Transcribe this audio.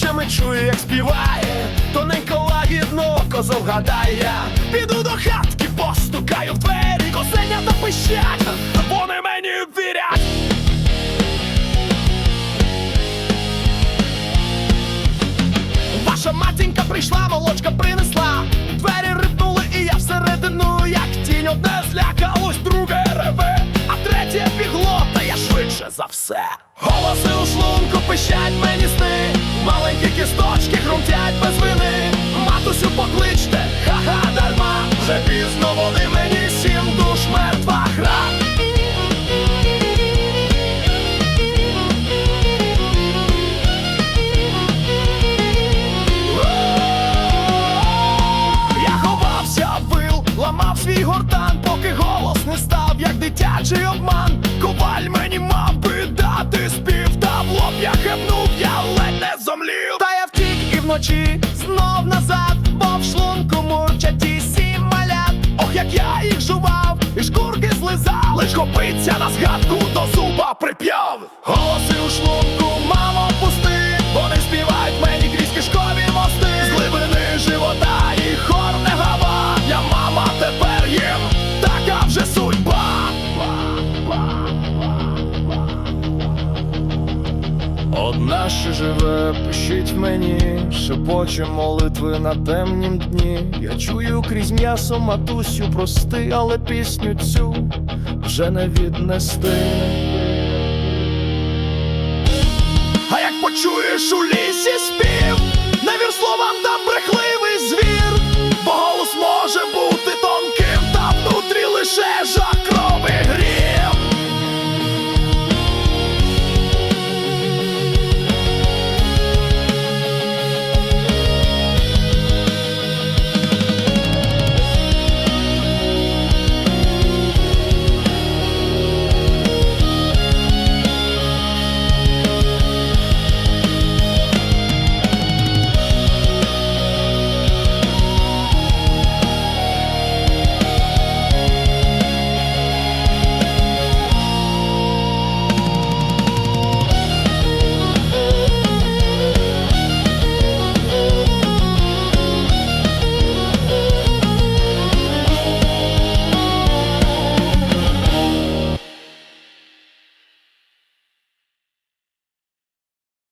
Душами чую, як співає, тоненько лагідно козов гадає піду до хатки, постукаю в двері, козеня та пищать, вони мені вірять. Ваша матінька прийшла, молочка принесла, двері рипнули, і я всередину, як тінь одне злякалось, друге реве, а третє бігло, та я швидше за все. Голоси у шлунку пищать мені сни. Дитячий обман. Коваль мені мав би дати спів, та в лоб я хепнув, я ледь не зомлів. Та я втік і вночі знов назад, бо в шлунку мурчать ті сім малят. Ох, як я їх жував, і шкурки злизав, лиш копиться на згадку до зуба прип'яв. Голоси у шлунку, Одна ще живе, пишіть мені, шепоче молитви на темнім дні. Я чую крізь м'ясо матусю прости, але пісню цю вже не віднести. А як почуєш у лісі спів,